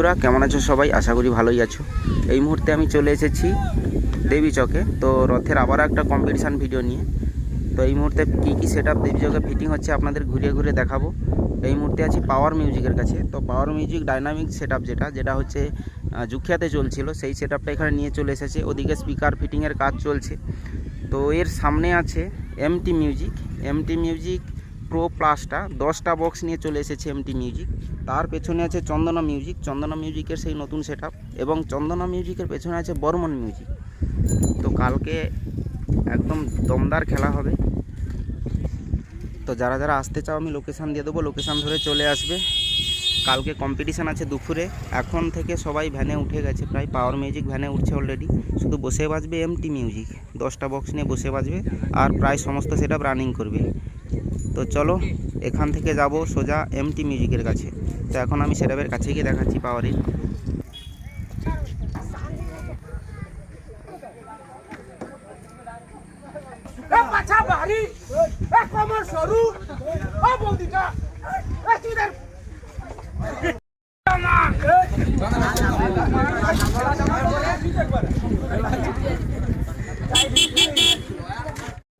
বন্ধুরা, কেমন আছো সবাই? আশা করি ভালোই আছো। এই মুহূর্তে আমি চলে এসেছি দেবী চকে। তো রথের আবার একটা কম্পিটিশান ভিডিও নিয়ে। তো এই মুহূর্তে কী কী সেট আপ দেবী চকে ফিটিং হচ্ছে আপনাদের ঘুরিয়ে ঘুরে দেখাবো। এই মুহূর্তে আছি পাওয়ার মিউজিকের কাছে। তো পাওয়ার মিউজিক ডাইনামিক সেট যেটা যেটা হচ্ছে জুখিয়াতে চলছিল, সেই সেট এখানে নিয়ে চলে এসেছে। ওদিকে স্পিকার ফিটিংয়ের কাজ চলছে। তো এর সামনে আছে M T music M T music pro প্লাসটা দশটা বক্স নিয়ে চলে এসেছে এমটি মিউজিক তার পেছনে আছে চন্দনা মিউজিক চন্দনা মিউজিকের সেই নতুন সেট এবং চন্দনা মিউজিকের পেছনে আছে বর্মন মিউজিক তো কালকে একদম দমদার খেলা হবে। তো যারা যারা আসতে চাও, আমি লোকেশান দিয়ে দেবো। লোকেশান ধরে চলে আসবে। কালকে কম্পিটিশান আছে দুপুরে। এখন থেকে সবাই ভ্যানে উঠে গেছে। প্রায় পাওয়ার মিউজিক ভ্যানে উঠছে অলরেডি শুধু বসে বাজবে এমটি মিউজিক দশটা বক্স নিয়ে বসে বাজবে। আর প্রায় সমস্ত সেট রানিং করবে। তো চলো এখান থেকে যাব সোজা এমটি মিউজিকের কাছে। তো এখন আমি সেটাপের কাছে গিয়ে দেখাচ্ছি পাওয়ারের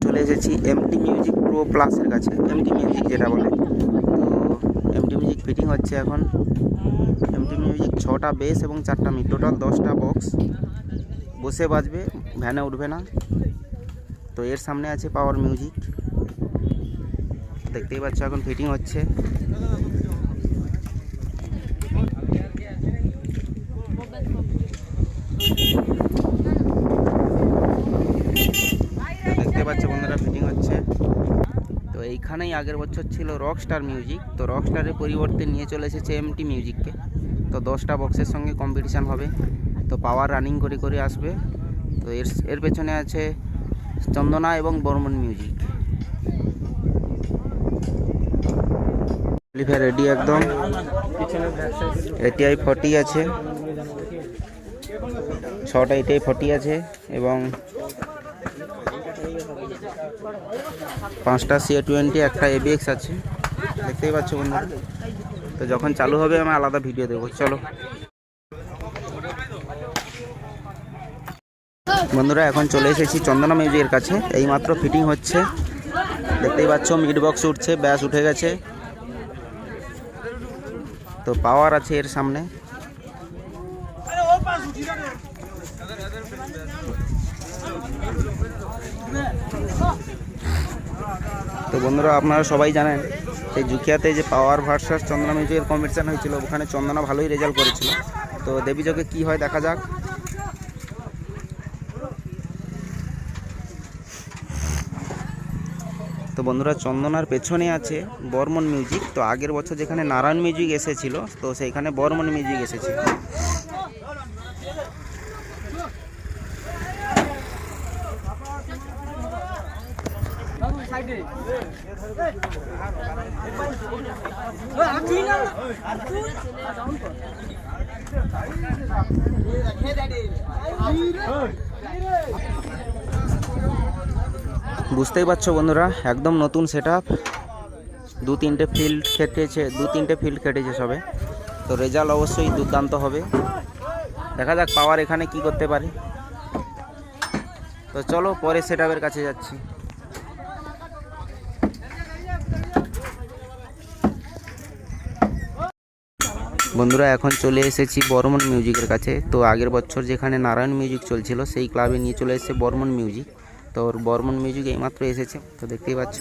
চলে এসেছি এমটি মিউজিক প্রো প্লাসের কাছে এমটি মিউজিক যেটা বলে। তো এমটি মিউজিক ফিটিং হচ্ছে এখন। এমটি মিউজিক ছটা বেস এবং চারটা মিড টোটাল দশটা বক্স বসে বাজবে ভ্যানে উঠবে না। তো এর সামনে আছে পাওয়ার মিউজিক দেখতেই পাচ্ছ এখন ফিটিং হচ্ছে। দেখতে পাচ্ছ বন্ধুরা এইখানেই আগের বছর ছিল রক স্টার মিউজিক তো রক স্টারের পরিবর্তে নিয়ে চলে এসেছে এমটি মিউজিককে তো দশটা বক্সের সঙ্গে কম্পিটিশান হবে। তো পাওয়ার রানিং করে করে আসবে। তো এর এর পেছনে আছে চন্দনা এবং বর্মন মিউজিক রেডি একদম। এটিআই ফর্টি আছে। ছটা এটিআই ফর্টি আছে এবং পাঁচটা সি টোয়েন্টি একটা এবিএক্স আছে। দেখতেই পাচ্ছ বন্ধুরা। তো যখন চালু হবে, আমি আলাদা ভিডিও দেবো। চলো। বন্ধুরা, এখন চলে এসেছি চন্দনা মিউজিকের কাছে। এইমাত্র ফিটিং হচ্ছে। দেখতেই পাচ্ছ মিড বক্স উঠছে, ব্যাস উঠে গেছে। তো পাওয়ার আছে এর সামনে। তো বন্ধুরা, আপনারা সবাই জানেন সেই জুকিয়াতে যে পাওয়ার ভার্সাস চন্দনা মিউজিকের কম্পিটিশান হয়েছিল, ওখানে চন্দনা ভালোই রেজাল্ট করেছিল। তো দেবীযোগে কি হয় দেখা যাক। তো বন্ধুরা, চন্দনার পেছনে আছে বর্মন মিউজিক তো আগের বছর যেখানে নারায়ণ মিউজিক এসেছিল, তো সেইখানে বর্মন মিউজিক এসেছে বুঝতেই পারছ বন্ধুরা, একদম নতুন সেট দু তিনটে ফিল্ড খেটেছে, দু তিনটে ফিল্ড খেটেছে সবে। তো রেজাল্ট অবশ্যই দুর্দান্ত হবে। দেখা যাক পাওয়ার এখানে কি করতে পারে। তো চলো পরে সেট কাছে যাচ্ছি। বন্ধুরা, এখন চলে এসেছি বর্মন মিউজিকের কাছে। তো আগের বছর যেখানে নারায়ণ মিউজিক চলছিল, সেই ক্লাবে নিয়ে চলে এসেছে বর্মন মিউজিক। তো ওর বর্মন মিউজিক এইমাত্র এসেছে, তো দেখতেই পাচ্ছ।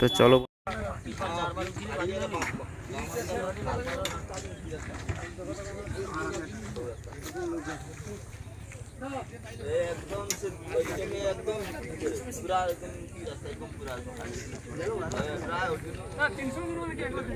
তো চলো একদম সে ওইটাকে একদম পুরা একদম কি রাস্তা একদম পুরা প্রায় ওই জন্য না 300 কি 1 লাখ